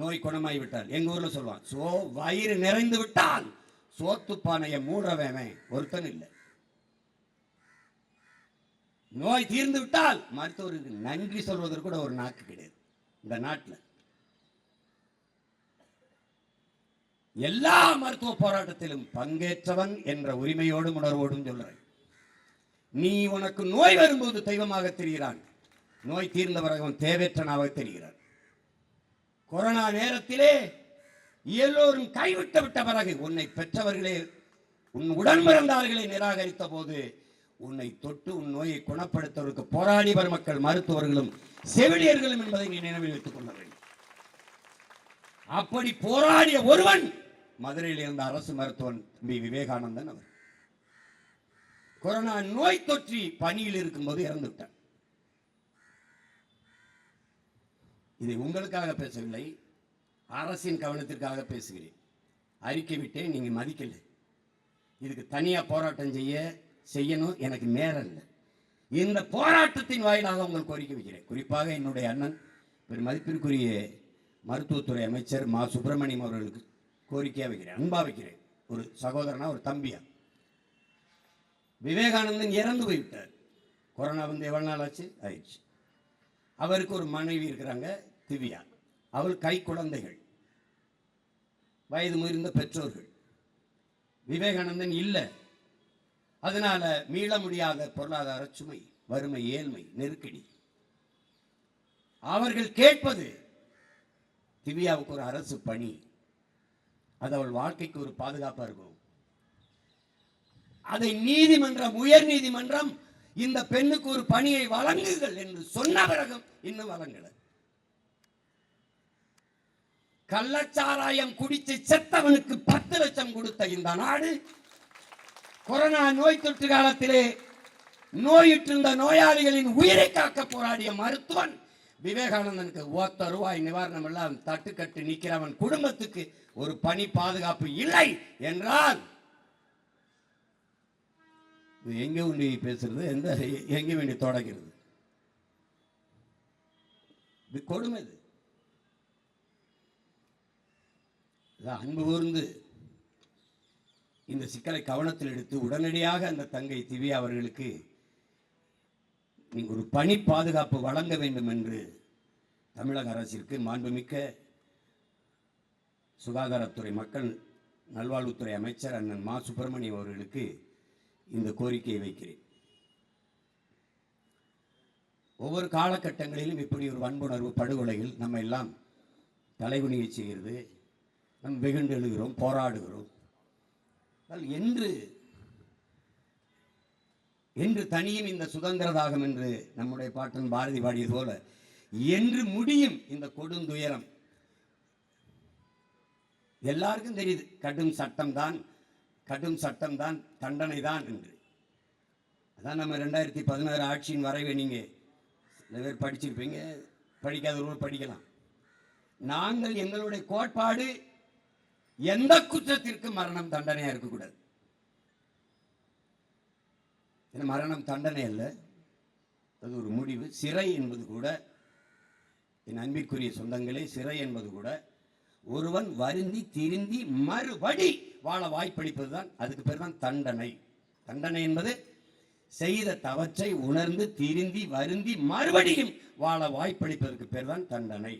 நோய் குணமாகி விட்டால் எங்க ஊர்ல சொல்லுவான் சோ வயிறு நிறைந்து விட்டால் சோத்து பானையை மூடுறவன் ஒருத்தன் இல்லை. நோய் தீர்ந்து விட்டால் மருத்துவருக்கு நன்றி சொல்வதற்கு கூட ஒரு நாக்கு கிடையாது. இந்த நாட்டில். எல்லா மருத்துவ போராட்டத்திலும் பங்கேற்றவன் என்ற உரிமையோடும் உணர்வோடும் சொல்றேன். நீ உனக்கு நோய் வரும்போது தெய்வமாக தெரிகிறான். நோய் தீர்ந்த பிறகு தேவையற்றனாக தெரிகிறான். கொரோனா நேரத்திலே எல்லோரும் கைவிட்டு விட்ட பிறகு உன்னை பெற்றவர்களே உன் உடன் பிறந்தார்களை நிராகரித்த போது உன்னை தொட்டு உன் நோயை குணப்படுத்துவதற்கு போராடி வரும் மக்கள் மருத்துவர்களும் செவிலியர்களும் என்பதை நீ நினைவில் வைத்துக் கொள்ள வேண்டும். அப்படி போராடிய ஒருவன் மதுரையில் இருந்த அரசு மருத்துவன் தம்பி விவேகானந்தன் அவர். கொரோனா நோய் தொற்றி பணியில் இருக்கும்போது இறந்துவிட்டான். இதை உங்களுக்காக பேசவில்லை அரசின் கவனத்திற்காக பேசுகிறேன். அறிக்கை விட்டேன் நீங்கள் மதிக்கலை. இதுக்கு தனியாக போராட்டம் செய்ய செய்யணும் எனக்கு நேரம் இல்லை. இந்த போராட்டத்தின் வாயிலாக உங்கள் கோரிக்கை வைக்கிறேன். குறிப்பாக என்னுடைய அண்ணன் பெரும் மதிப்பிற்குரிய மருத்துவத்துறை அமைச்சர் மா. சுப்பிரமணியம் அவர்களுக்கு கோரிக்கையாக வைக்கிறேன். அன்பா வைக்கிறேன். ஒரு சகோதரனா ஒரு தம்பியா. விவேகானந்தன் இறந்து போய்விட்டார். கொரோனா வந்து எவ்வளோ நாள் ஆச்சு? ஆயிடுச்சு. அவருக்கு ஒரு மனைவி இருக்கிறாங்க திவ்யா. அவள் கை குழந்தைகள். வயது முதிர்ந்த பெற்றோர்கள். விவேகானந்தன் இல்லை. அதனால மீள முடியாத பொருளாதார சுமை வறுமை ஏழ்மை நெருக்கடி. அவர்கள் கேட்பது திவ்யாவுக்கு ஒரு அரசு பணி. அது அவள் வாழ்க்கைக்கு ஒரு பாதுகாப்பாக இருக்கும். அதை நீதிமன்றம் உயர் நீதிமன்றம் இந்த பெண்ணுக்கு ஒரு பணியை வழங்குங்கள் என்று சொன்ன பிறகு இன்னும் வழங்கல. கள்ளச்சாராயம் குடிச்சு செத்தவனுக்கு பத்து லட்சம் கொடுத்த இந்த நாடு கொரோனா நோய் தொற்று காலத்திலே நோயிட்டிருந்த நோயாளிகளின் உயிரை காக்க போராடிய மருத்துவன் விவேகானந்தனுக்கு ஒத்த ரூபாய் நிவாரணம் எல்லாம் தட்டுக்கட்டு நிற்கிறவன் குடும்பத்துக்கு ஒரு பணி பாதுகாப்பு இல்லை என்றால் இது எங்கே வேண்டி பேசுறது? எந்த எங்கே வேண்டி தொடங்கிறது இது கொடுமை இது. அன்பு கூர்ந்து இந்த சிக்கலை கவனத்தில் எடுத்து உடனடியாக அந்த தங்கை திவ்யா அவர்களுக்கு நீங்கள் ஒரு பணி பாதுகாப்பு வழங்க வேண்டும் என்று தமிழக அரசிற்கு மாண்புமிக்க சுகாதாரத்துறை மக்கள் நல்வாழ்வுத்துறை அமைச்சர் அண்ணன் மா சுப்பிரமணியம் அவர்களுக்கு இந்த கோரிக்கையை வைக்கிறேன். ஒவ்வொரு காலகட்டங்களிலும் இப்படி ஒரு வன்புணர்வு படுகொலைகள் நம்ம எல்லாம் தலைகுனியை செய்கிறது நம் வெகுண்டு எழுகிறோம் போராடுகிறோம் என்று என்று தனியும் இந்த சுதந்திர தாகம் என்று நம்முடைய பாட்டன் பாரதி பாடியது போல என்று முடியும் இந்த கொடுந்துயரம். எல்லாருக்கும் தெரியுது கடும் சட்டம் தான் கடும் சட்டம் தான் தண்டனை தான் என்று. அதான் நம்ம ரெண்டாயிரத்தி பதினாறு ஆட்சியின் வரைவை நீங்கள் சில பேர் படிச்சிருப்பீங்க. படிக்காதவர்கள் படிக்கலாம். நாங்கள் எங்களுடைய கோட்பாடு எந்த குற்றத்திற்கு மரணம் தண்டனையாக இருக்கக்கூடாது. ஏன்னா மரணம் தண்டனை அல்ல. அது ஒரு முடிவு. சிறை என்பது கூட என் அன்பிற்குரிய சொந்தங்களே சிறை என்பது கூட ஒருவன் வருந்தி திருந்தி மறுபடி வாழ வாய்ப்பளிப்பது தான் அதுக்கு பேர் தான் தண்டனை. தண்டனை என்பது செய்த தவற்றை உணர்ந்து திருந்தி வருந்தி மறுபடியும் வாழ வாய்ப்பளிப்பதற்கு பேர் தான் தண்டனை.